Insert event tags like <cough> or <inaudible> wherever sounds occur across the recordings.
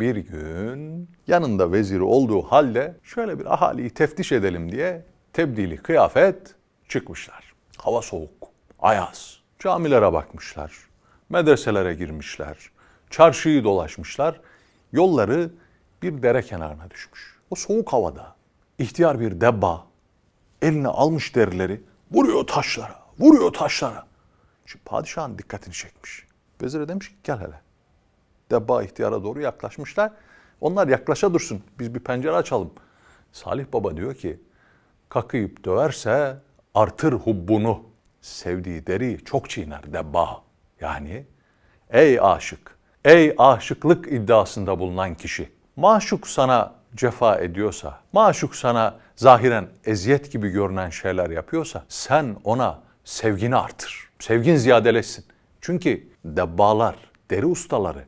bir gün yanında veziri olduğu halde şöyle bir ahaliyi teftiş edelim diye tebdili kıyafet çıkmışlar. Hava soğuk, ayaz. Camilere bakmışlar, medreselere girmişler, çarşıyı dolaşmışlar. Yolları bir dere kenarına düşmüş. O soğuk havada ihtiyar bir debba eline almış derileri vuruyor taşlara, vuruyor taşlara. Şimdi padişahın dikkatini çekmiş. Vezire demiş ki gel hele. Debba ihtiyara doğru yaklaşmışlar. Onlar yaklaşa dursun. Biz bir pencere açalım. Salih Baba diyor ki kakıyıp döverse artır hubbunu. Sevdiği deriyi çok çiğner debba. Yani ey aşık, ey aşıklık iddiasında bulunan kişi. Maşuk sana cefa ediyorsa, maşuk sana zahiren eziyet gibi görünen şeyler yapıyorsa sen ona sevgini artır. Sevgin ziyadeleşsin. Çünkü debbalar, deri ustaları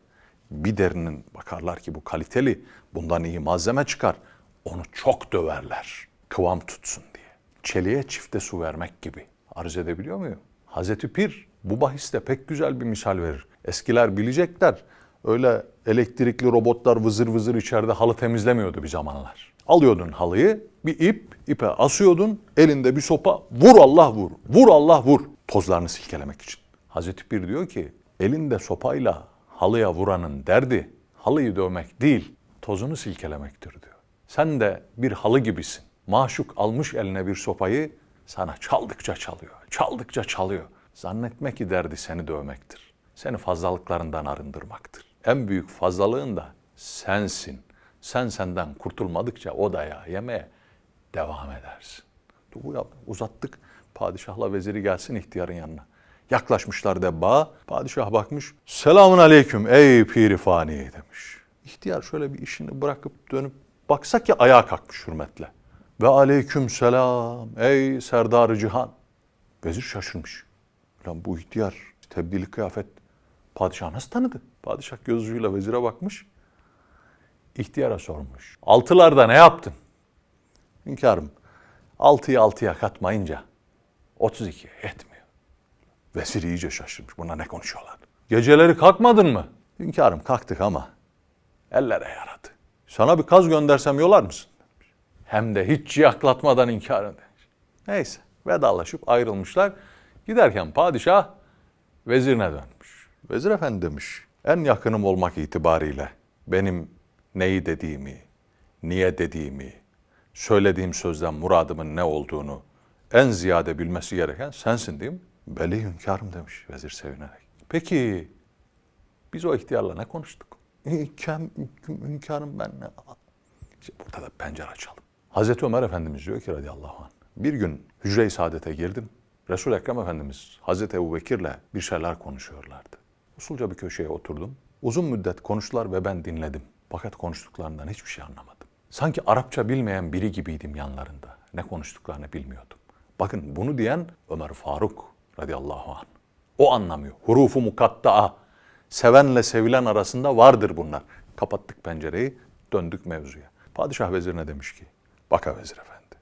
bir derinin bakarlar ki bu kaliteli, bundan iyi malzeme çıkar. Onu çok döverler. Kıvam tutsun diye. Çeliğe çifte su vermek gibi. Arz edebiliyor muyum? Hazreti Pir bu bahiste pek güzel bir misal verir. Eskiler bilecekler. Öyle elektrikli robotlar vızır vızır içeride halı temizlemiyordu bir zamanlar. Alıyordun halıyı, bir ip, ipe asıyordun, elinde bir sopa, vur Allah vur, vur Allah vur. Tozlarını silkelemek için. Hazreti Pir diyor ki, elinde sopayla halıya vuranın derdi halıyı dövmek değil, tozunu silkelemektir diyor. Sen de bir halı gibisin. Maşuk almış eline bir sopayı, sana çaldıkça çalıyor, çaldıkça çalıyor. Zannetme ki derdi seni dövmektir. Seni fazlalıklarından arındırmaktır. En büyük fazlalığın da sensin. Sen senden kurtulmadıkça o dayağı yemeye devam edersin. Bu uzattık. Padişahla veziri gelsin ihtiyarın yanına. Yaklaşmışlar debba. Padişah bakmış. Selamun aleyküm ey piri fani demiş. İhtiyar şöyle bir işini bırakıp dönüp baksa ki ayağa kalkmış hürmetle. Ve aleyküm selam ey serdarı cihan. Vezir şaşırmış. Lan bu ihtiyar tebdili kıyafet padişah nasıl tanıdı? Padişah göz ucuyla vezire bakmış. İhtiyara sormuş. Altılarda ne yaptın? Hünkârım, altıyı altıya katmayınca 32 yetmiyor. Vezir iyice şaşırmış. Buna ne konuşuyorlar? Geceleri kalkmadın mı? Hünkârım kalktık ama ellere yaradı. Sana bir kaz göndersem yolar mısın? Demiş. Hem de hiç ciyaklatmadan inkar demiş. Neyse vedalaşıp ayrılmışlar. Giderken padişah vezirine dönmüş. Vezir efendi demiş. En yakınım olmak itibariyle benim neyi dediğimi, niye dediğimi, söylediğim sözden muradımın ne olduğunu en ziyade bilmesi gereken sensin değil mi? Beli hünkârım demiş vezir sevinerek. Peki biz o ihtiyarla ne konuştuk? Hünkârım, hünkârım ben ne? İşte burada da pencere açalım. Hazreti Ömer Efendimiz diyor ki radıyallahu anh. Bir gün hücre-i saadete girdim. Resul-i Ekrem Efendimiz Hazreti Ebu Bekir'le bir şeyler konuşuyorlardı. Usulca bir köşeye oturdum. Uzun müddet konuştular ve ben dinledim. Fakat konuştuklarından hiçbir şey anlamadım. Sanki Arapça bilmeyen biri gibiydim yanlarında. Ne konuştuklarını bilmiyordum. Bakın bunu diyen Ömer Faruk radıyallahu anh. O anlamıyor. Hurufu mukatta'a. Sevenle sevilen arasında vardır bunlar. Kapattık pencereyi, döndük mevzuya. Padişah vezirine demiş ki, baka vezir efendi.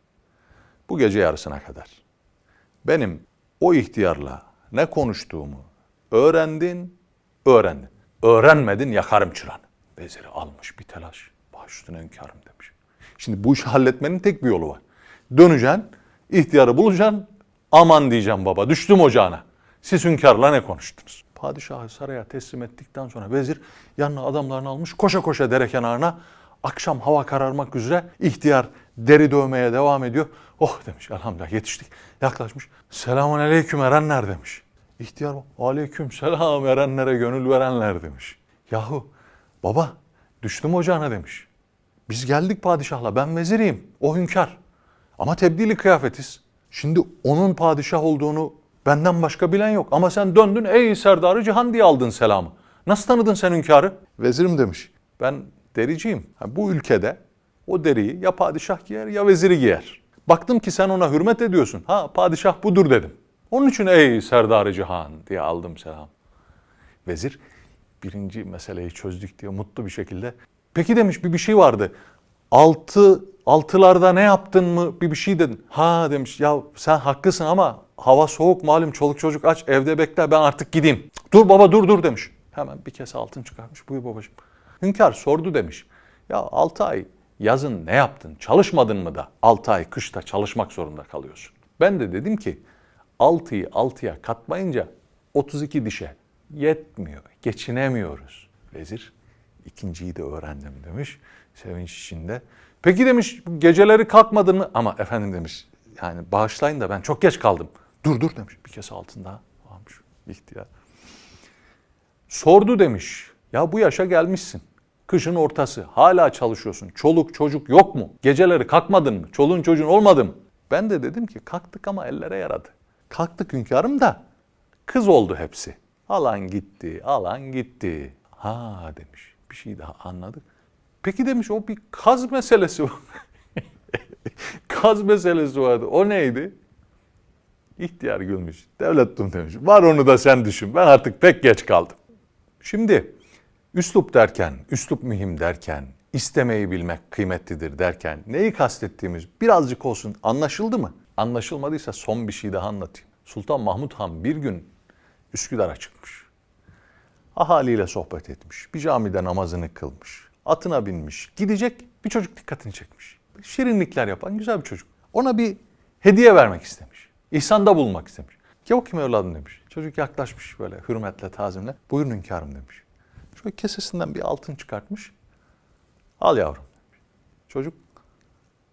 Bu gece yarısına kadar benim o ihtiyarla ne konuştuğumu öğrendin, öğrendin. Öğrenmedin yakarım çıranı. Veziri almış bir telaş. Baş üstüne hünkârım demiş. Şimdi bu işi halletmenin tek bir yolu var. Döneceksin, ihtiyarı bulacaksın. Aman diyeceğim baba, düştüm ocağına. Siz hünkârla ne konuştunuz? Padişahı saraya teslim ettikten sonra vezir yanına adamlarını almış koşa koşa dere kenarına. Akşam hava kararmak üzere ihtiyar deri dövmeye devam ediyor. Oh demiş elhamdülillah yetiştik. Yaklaşmış. Selamun aleyküm erenler demiş. İhtiyar aleyküm selam erenlere gönül verenler demiş. Yahu baba düştüm ocağına demiş. Biz geldik padişahla ben veziriyim o hünkâr. Ama tebdili kıyafetiz. Şimdi onun padişah olduğunu benden başka bilen yok. Ama sen döndün ey serdarı cihan diye aldın selamı. Nasıl tanıdın sen hünkârı? Vezirim demiş. Ben dericiyim. Bu ülkede o deriyi ya padişah giyer ya veziri giyer. Baktım ki sen ona hürmet ediyorsun. Ha padişah budur dedim. Onun için ey serdarı cihan diye aldım selam. Vezir birinci meseleyi çözdük diye mutlu bir şekilde. Peki demiş bir bir şey vardı. Altı altılarda ne yaptın mı bir bir şey dedin. Ha demiş ya sen haklısın ama hava soğuk malum çoluk çocuk aç evde bekler ben artık gideyim. Dur baba dur dur demiş. Hemen bir kese altın çıkarmış. Buyur babacığım. Hünkar sordu demiş. Ya 6 ay yazın ne yaptın? Çalışmadın mı da 6 ay kışta çalışmak zorunda kalıyorsun? Ben de dedim ki 6'yı 6'ya katmayınca 32 dişe yetmiyor, geçinemiyoruz. Vezir ikinciyi de öğrendim demiş sevinç içinde. Peki demiş geceleri kalkmadın mı? Ama efendim demiş yani bağışlayın da ben çok geç kaldım. Dur dur demiş bir kese altında almış ihtiyar. Sordu demiş. Ya bu yaşa gelmişsin. Kışın ortası. Hala çalışıyorsun. Çoluk çocuk yok mu? Geceleri kalkmadın mı? Çoluğun çocuğun olmadı mı? Ben de dedim ki kalktık ama ellere yaradı. Kalktık hünkârım da kız oldu hepsi. Alan gitti, alan gitti. Ha demiş. Bir şey daha anladık. Peki demiş o bir kaz meselesi var. <laughs> kaz meselesi vardı. O neydi? İhtiyar gülmüş. Devletum demiş. Var onu da sen düşün. Ben artık pek geç kaldım. Şimdi üslup derken, üslup mühim derken, istemeyi bilmek kıymetlidir derken neyi kastettiğimiz birazcık olsun anlaşıldı mı? Anlaşılmadıysa son bir şey daha anlatayım. Sultan Mahmut Han bir gün Üsküdar'a çıkmış. Ahaliyle sohbet etmiş. Bir camide namazını kılmış. Atına binmiş. Gidecek bir çocuk dikkatini çekmiş. Şirinlikler yapan güzel bir çocuk. Ona bir hediye vermek istemiş. İhsanda bulunmak istemiş. Ki o kim evladım demiş. Çocuk yaklaşmış böyle hürmetle, tazimle. Buyurun hünkârım demiş. Şöyle kesesinden bir altın çıkartmış. Al yavrum demiş. Çocuk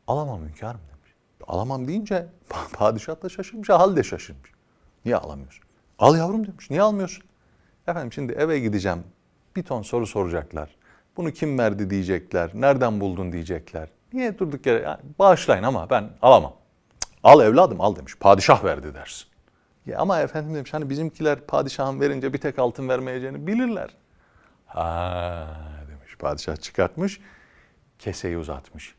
alamam hünkârım demiş. Alamam deyince <laughs> padişah da şaşırmış, hal de şaşırmış. Niye alamıyorsun? Al yavrum demiş. Niye almıyorsun? Efendim şimdi eve gideceğim. Bir ton soru soracaklar. Bunu kim verdi diyecekler. Nereden buldun diyecekler. Niye durduk yere? Yani bağışlayın ama ben alamam. Al evladım al demiş. Padişah verdi dersin. Ya ama efendim demiş hani bizimkiler padişahın verince bir tek altın vermeyeceğini bilirler. Ha demiş padişah çıkartmış. Keseyi uzatmış.